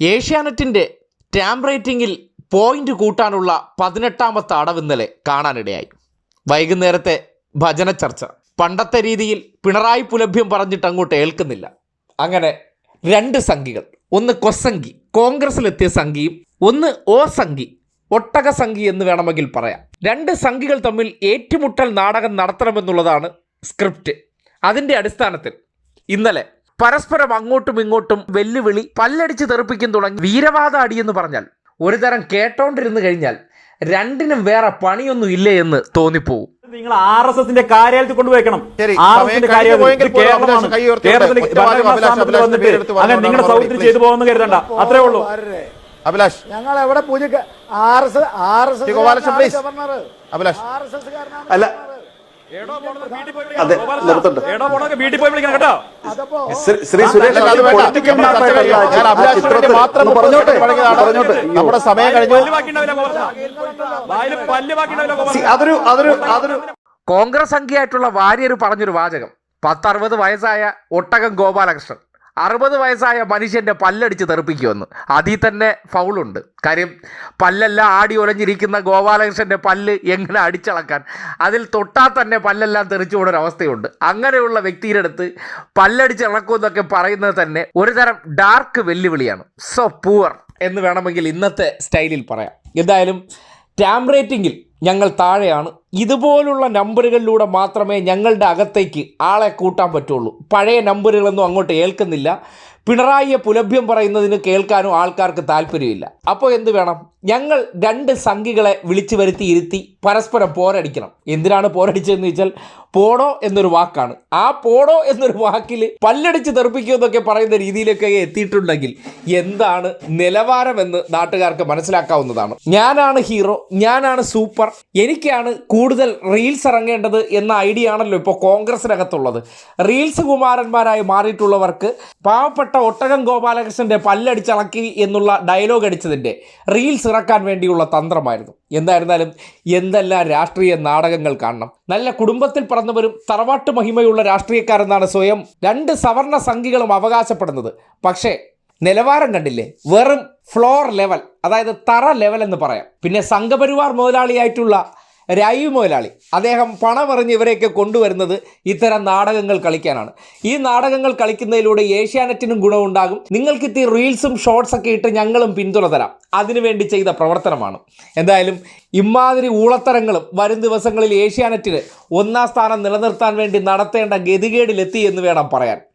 ഏഷ്യാനെറ്റിന്റെ ടാം റേറ്റിംഗിൽ point കൂട്ടാനുള്ള പതിനെട്ടാമത്തെ അടവ് ഇന്നലെ കാണാനിടയായി. വൈകുന്നേരത്തെ ഭജന ചർച്ച. പണ്ടത്തെ രീതിയിൽ പിണറായി പുലഭ്യം പറഞ്ഞിട്ട് അങ്ങോട്ട് ഏൽക്കുന്നില്ല. അങ്ങനെ രണ്ട് സംഖികൾ ഒന്ന് കൊസംഗി കോൺഗ്രസിലെത്തിയ സംഖിയും ഒന്ന് ഓ സംഖി ഒട്ടക സംഖി എന്ന് വേണമെങ്കിൽ പറയാം. രണ്ട് സംഖികൾ തമ്മിൽ ഏറ്റുമുട്ടൽ നാടകം നടത്തണമെന്നുള്ളതാണ് സ്ക്രിപ്റ്റ്. അതിന്റെ അടിസ്ഥാനത്തിൽ ഇന്നലെ പരസ്പരം അങ്ങോട്ടും ഇങ്ങോട്ടും വെല്ലുവിളി പല്ലടിച്ച് തെറിപ്പിക്കും തുടങ്ങി വീരവാദ എന്ന് പറഞ്ഞാൽ. ഒരു തരം കേട്ടോണ്ടിരുന്ന് കഴിഞ്ഞാൽ രണ്ടിനും വേറെ പണിയൊന്നും ഇല്ലേ എന്ന് തോന്നിപ്പോവും. നിങ്ങൾ ആർ എസ് എസിന്റെ കാര്യാലയത്തിൽ കൊണ്ടുപോയിക്കണം ആർ സമയം എസിന്റെ അങ്ങനെ നിങ്ങളുടെ സൗകര്യം ചെയ്തു പോകുമെന്ന് കരുതണ്ട. അത്രേ ഉള്ളൂ. അഭിലാഷ്. ഞങ്ങൾ എവിടെ പൂജ R S R S Gopalakrishnan, please. Abhilash. R S S അല്ല അതെ. നിർത്തട്ടെ. ശ്രീ- സുരേഷ് പറഞ്ഞോട്ടെ പറഞ്ഞോട്ടെ. നമ്മുടെ സമയം കഴിഞ്ഞു. അതൊരു അതൊരു അതൊരു കോൺഗ്രസ് അംഗിയായിട്ടുള്ള വാര്യർ പറഞ്ഞൊരു വാചകം. പത്തറുപത് വയസ്സായ ഒട്ടകം ഗോപാലകൃഷ്ണൻ. അറുപത് വയസ്സായ മനുഷ്യന്റെ പല്ലടിച്ച് തെറിപ്പിക്കുമെന്ന്. അതിൽ തന്നെ ഫൗളുണ്ട്. കാര്യം പല്ലെല്ലാം ആടി ഒലഞ്ഞിരിക്കുന്ന ഗോപാലകൃഷ്ണന്റെ പല്ല് എങ്ങനെ അടിച്ചളക്കാൻ? അതിൽ തൊട്ടാൽ തന്നെ പല്ലെല്ലാം തെറിച്ചു പോകുന്ന അവസ്ഥയുണ്ട് അങ്ങനെയുള്ള വ്യക്തിയുടെ അടുത്ത് പല്ലടിച്ച് ഇളക്കുമെന്നൊക്കെ പറയുന്നത് തന്നെ ഒരു തരം ഡാർക്ക് വെല്ലുവിളിയാണ്. സോ പൂവർ എന്ന് വേണമെങ്കിൽ ഇന്നത്തെ സ്റ്റൈലിൽ പറയാം. എന്തായാലും ടാം റേറ്റിംഗിൽ ഞങ്ങൾ താഴെയാണ്. ഇതുപോലുള്ള നമ്പറുകളിലൂടെ മാത്രമേ ഞങ്ങളുടെ അകത്തേക്ക് ആളെ കൂട്ടാൻ പറ്റുള്ളൂ. പഴയ നമ്പറുകളൊന്നും അങ്ങോട്ട് ഏൽക്കുന്നില്ല. പിണറായിയെ പുലഭ്യം പറയുന്നതിന് കേൾക്കാനും ആൾക്കാർക്ക് താല്പര്യമില്ല. അപ്പോൾ എന്ത് വേണം? ഞങ്ങൾ രണ്ട് സംഘികളെ വിളിച്ചു വരുത്തി ഇരുത്തി പരസ്പരം പോരടിക്കണം. എന്തിനാണ് പോരടിച്ചതെന്ന് വെച്ചാൽ പോടോ എന്നൊരു വാക്കാണ്. ആ പോടോ എന്നൊരു വാക്കിൽ പല്ലടിച്ച് തെറിപ്പിക്കുമെന്നൊക്കെ പറയുന്ന രീതിയിലൊക്കെ എത്തിയിട്ടുണ്ടെങ്കിൽ എന്താണ് നിലവാരമെന്ന് നാട്ടുകാർക്ക് മനസ്സിലാക്കാവുന്നതാണ്. ഞാനാണ് ഹീറോ ഞാനാണ് സൂപ്പർ എനിക്കാണ് കൂടുതൽ റീൽസ് ഇറങ്ങേണ്ടത് എന്ന ഐഡിയ ആണല്ലോ ഇപ്പോൾ കോൺഗ്രസിനകത്തുള്ളത്. റീൽസ് കുമാരന്മാരായി മാറിയിട്ടുള്ളവർക്ക് പാവപ്പെട്ട ഒട്ടകം ഗോപാലകൃഷ്ണന്റെ പല്ലടിച്ചളക്കി എന്നുള്ള ഡയലോഗ് അടിച്ചതിന്റെ റീൽസ് ഇറക്കാൻ വേണ്ടിയുള്ള തന്ത്രമായിരുന്നു. എന്തായിരുന്നാലും എന്തെല്ലാം രാഷ്ട്രീയ നാടകങ്ങൾ കാണണം. നല്ല കുടുംബത്തിൽ പിറന്നവരും തറവാട്ട് മഹിമയുള്ള രാഷ്ട്രീയക്കാരെന്നാണ് സ്വയം രണ്ട് സവർണ സംഖികളും അവകാശപ്പെടുന്നത്. പക്ഷേ നിലവാരം കണ്ടില്ലേ? വെറും ഫ്ലോർ ലെവൽ അതായത് തറ ലെവൽ എന്ന് പറയാം. പിന്നെ സംഘപരിവാർ മുതലാളിയായിട്ടുള്ള രായു മുതലാളി. അദ്ദേഹം പണമെറിഞ്ഞ് ഇവരെയൊക്കെ കൊണ്ടുവരുന്നത് ഇത്തരം നാടകങ്ങൾ കളിക്കാനാണ്. ഈ നാടകങ്ങൾ കളിക്കുന്നതിലൂടെ ഏഷ്യാനെറ്റിനും ഗുണമുണ്ടാകും. നിങ്ങൾക്ക് ഇത്തി റീൽസും ഷോർട്സ് ഒക്കെ ഇട്ട് ഞങ്ങളും പിന്തുണ തരാം. അതിനുവേണ്ടി ചെയ്ത പ്രവർത്തനമാണ്. എന്തായാലും ഇമാതിരി ഊളത്തരങ്ങളും വരും ദിവസങ്ങളിൽ ഏഷ്യാനെറ്റിന് ഒന്നാം സ്ഥാനം നിലനിർത്താൻ വേണ്ടി നടത്തേണ്ട ഗതികേടിലെത്തി എന്ന് വേണം പറയാൻ.